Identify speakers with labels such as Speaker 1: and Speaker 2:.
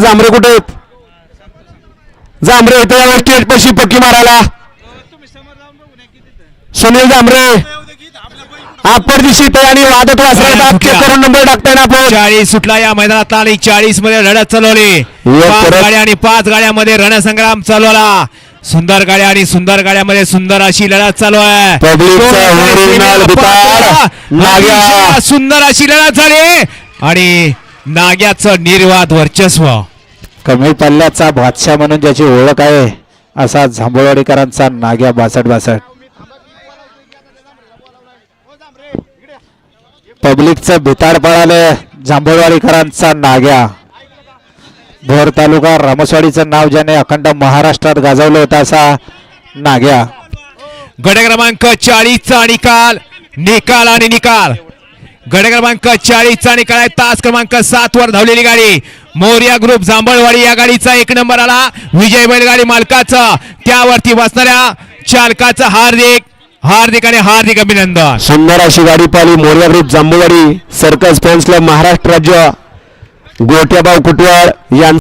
Speaker 1: जांभरे कुठे आहेत? जांभरे होते स्टेट पशी पक्की मारायला. सुनील जांभरे. आपण दिशी इथे आणि आपके करून नंबर टाकताय ना आपण.
Speaker 2: चाळीस सुटला या मैदानात आणि चाळीसमध्ये लढत चालवली. पाच गाड्या आणि पाच गाड्यामध्ये रणसंग्राम चालवला. सुंदर गाड्या आणि सुंदर गाड्यामध्ये सुंदर अशी लढत चालू आहे. सुंदर अशी लढत झाली. आणि नाग्याचं निर्वाद वर्चस्व.
Speaker 3: कमी पल्ल्याचा बादशाह म्हणून ज्याची ओळख आहे असा झांबोळवाडीकरांचा नाग्या बासट बासट. पब्लिकचं भिताड पळालं जांभळवाडीकरांचा नाग्या. भोर तालुका रामसवाडीचं नाव ज्याने अखंड महाराष्ट्रात गाजवलं होतं असा नाग्या.
Speaker 2: गड क्रमांक चाळीसचा निकाल निकाल आणि निकाल. गड क्रमांक चाळीसचा निकाल आहे. तास क्रमांक सात वर धावलेली गाडी. मोर्या ग्रुप जांभळवाडी या गाडीचा एक नंबर आला. विजय बैलगाडी मालकाचा. त्यावरती बसणाऱ्या चालकाचा हार्दिक हार्दिक आणि हार्दिक अभिनंदन.
Speaker 1: सुंदर अशी गाडी पाहिली Morya group Jambhuwadi circus fans club Maharashtra राज्य. गोट्याबाव कुटवाड यांचा